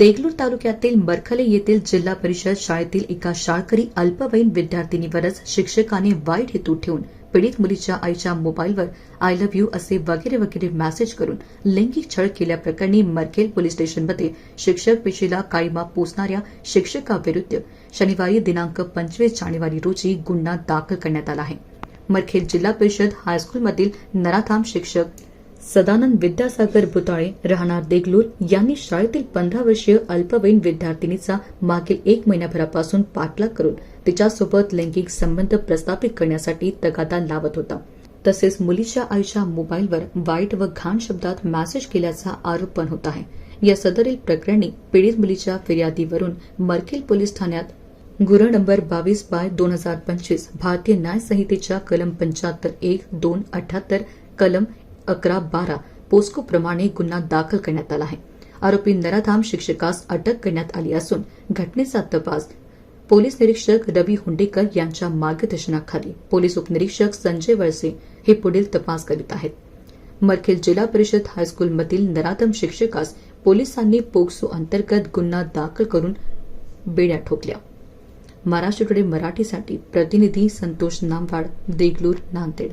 देगलूर तालुक्यातील मरखले येथील जिल्हा परिषद शाळेतील एका शाळकरी अल्पवयीन विद्यार्थिनीवरच शिक्षकाने वाईट हेतू ठेवून पीडित मुलीच्या आईच्या मोबाईलवर आय लव्ह यू असे वगैरे वगैरे मेसेज करून लैंगिक छळ केल्याप्रकरणी मरखेल पोलीस स्टेशनमध्ये शिक्षक पेशीला काळीमा पोचणाऱ्या शिक्षकाविरुद्ध शनिवारी दिनांक पंचवीस जानेवारी रोजी गुन्हा दाखल करण्यात आला आहे. मरखेल जिल्हा परिषद हायस्कूलमधील नराथाम शिक्षक सदानंद विद्यासागर भुताळे राहणार देगलूर. यांनी शाळेतील पंधरा वर्षीय अल्पवयीन विद्यार्थिनीचा मागील एक महिन्याभरापासून पाठलाग करून तिच्यासोबत लैंगिक संबंध प्रस्थापित करण्यासाठी तगादा लावत होता. तसेच मुलीच्या आईच्या मोबाईलवर वाईट व घाण शब्दात मॅसेज केल्याचा आरोप पण होत आहे. या सदरील प्रकरणी पीडित मुलीच्या फिर्यादीवरून मर्किल पोलीस ठाण्यात गुन्हा नंबर बावीस बाय दोन हजार पंचवीस भारतीय न्याय संहितेच्या कलम पंच्याहत्तर एक दोन अठ्याहत्तर कलम अकरा बारा पोस्को प्रमाणे गुन्हा दाखल करण्यात आला आहे. आरोपी नराधाम शिक्षकास अटक करण्यात आली असून घटनेचा तपास पोलीस निरीक्षक रवी हुंडेकर यांच्या मार्गदर्शनाखाली पोलीस उपनिरीक्षक संजय वळसे हे पुढील तपास करीत आहेत. मरखेल जिल्हा परिषद हायस्कूलमधील नराधम शिक्षकास पोलिसांनी पोक्सो अंतर्गत गुन्हा दाखल करून बेड्या ठोकल्या. महाराष्ट्र टुडे मराठीसाठी प्रतिनिधी संतोष नामवाड देगलूर नांदेड.